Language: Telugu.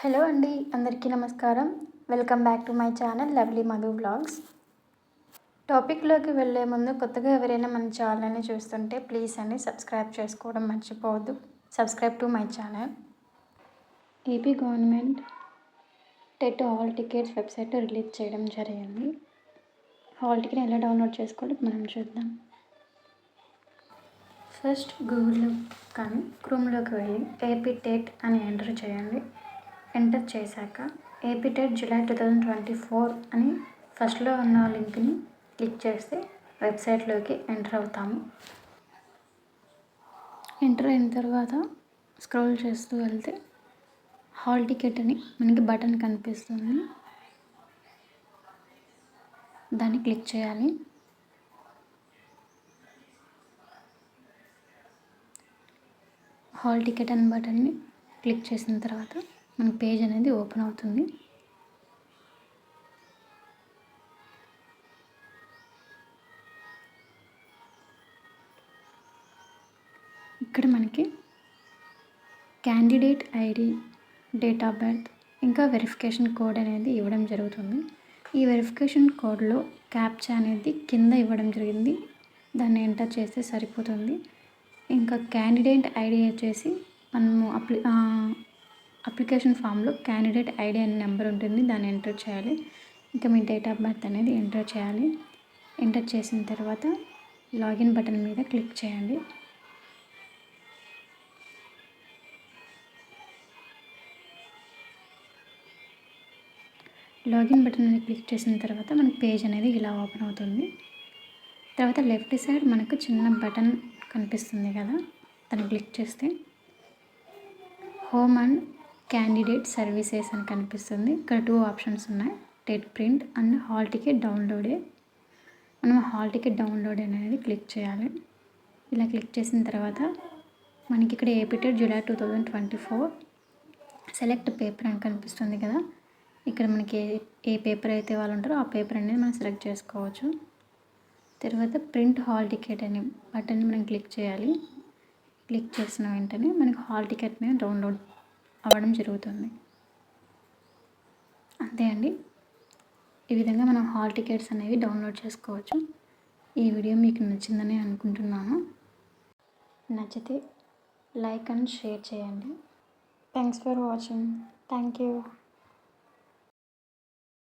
హలో అండి అందరికీ నమస్కారం. Welcome back to my channel lovely Madhu vlogs టాపిక్లోకి వెళ్ళే ముందు కొత్తగా ఎవరైనా మన ఛానల్ని చూస్తుంటే ప్లీజ్ అండి సబ్స్క్రైబ్ చేసుకోవడం మర్చిపోవద్దు. Subscribe to my channel. AP government TET hall tickets website release చేయడం జరిగింది. హాల్ టికెట్ ఎలా డౌన్లోడ్ చేసుకోవాలో మనం చూద్దాం. ఫస్ట్ గూగుల్లో కానీ క్రోమ్లోకి వెళ్ళి ఏపీ టెట్ అని ఎంటర్ చేయండి. ఎంటర్ చేశాక AP TET July two thousand twenty four అని ఫస్ట్లో ఉన్న లింక్ని క్లిక్ చేస్తే వెబ్సైట్లోకి ఎంటర్ అవుతాము. ఎంటర్ అయిన తర్వాత స్క్రోల్ చేస్తూ వెళ్తే హాల్ టికెట్ అని మనకి బటన్ కనిపిస్తుంది. దాన్ని క్లిక్ చేయాలి. హాల్ టికెట్ అని బటన్ని క్లిక్ చేసిన తర్వాత మన పేజ్ అనేది ఓపెన్ అవుతుంది. ఇక్కడ మనకి candidate ID date of birth ఇంకా వెరిఫికేషన్ కోడ్ అనేది ఇవ్వడం జరుగుతుంది. ఈ వెరిఫికేషన్ కోడ్లో క్యాప్చా అనేది కింద ఇవ్వడం జరిగింది. దాన్ని ఎంటర్ చేస్తే సరిపోతుంది. ఇంకా క్యాండిడేట్ ఐడి వచ్చేసి మనము అప్లి అప్లికేషన్ ఫామ్లో క్యాండిడేట్ ఐడి అనే నెంబర్ ఉంటుంది. దాన్ని ఎంటర్ చేయాలి. ఇంకా మీ డేట్ ఆఫ్ బర్త్ అనేది ఎంటర్ చేయాలి. ఎంటర్ చేసిన తర్వాత లాగిన్ బటన్ మీద క్లిక్ చేయండి. లాగిన్ బటన్ అనేది క్లిక్ చేసిన తర్వాత మనకి పేజ్ అనేది ఇలా ఓపెన్ అవుతుంది. తర్వాత లెఫ్ట్ సైడ్ మనకు చిన్న బటన్ కనిపిస్తుంది కదా. దాన్ని క్లిక్ చేస్తే హోమ్ అండ్ క్యాండిడేట్ సర్వీసెస్ అని కనిపిస్తుంది. ఇక్కడ టూ ఆప్షన్స్ ఉన్నాయి. TET print and hall ticket డౌన్లోడే మనం హాల్ టికెట్ డౌన్లోడ్ అనేది క్లిక్ చేయాలి. ఇలా క్లిక్ చేసిన తర్వాత మనకి ఇక్కడ AP TET July two thousand twenty four select paper అని కనిపిస్తుంది కదా. ఇక్కడ మనకి ఏ ఏ పేపర్ అయితే వాళ్ళు ఉంటారో ఆ పేపర్ అనేది మనం సెలెక్ట్ చేసుకోవచ్చు. తర్వాత ప్రింట్ హాల్ టికెట్ అని బటన్ మనం క్లిక్ చేయాలి. క్లిక్ చేసిన వెంటనే మనకి హాల్ టికెట్ అనేది డౌన్లోడ్ అవ్వడం జరుగుతుంది. అంతే అండి. ఈ విధంగా మనం హాల్ టికెట్స్ అనేవి డౌన్లోడ్ చేసుకోవచ్చు. ఈ వీడియో మీకు నచ్చిందని అనుకుంటున్నాను. నచ్చితే లైక్ అండ్ షేర్ చేయండి. Thanks for watching thank you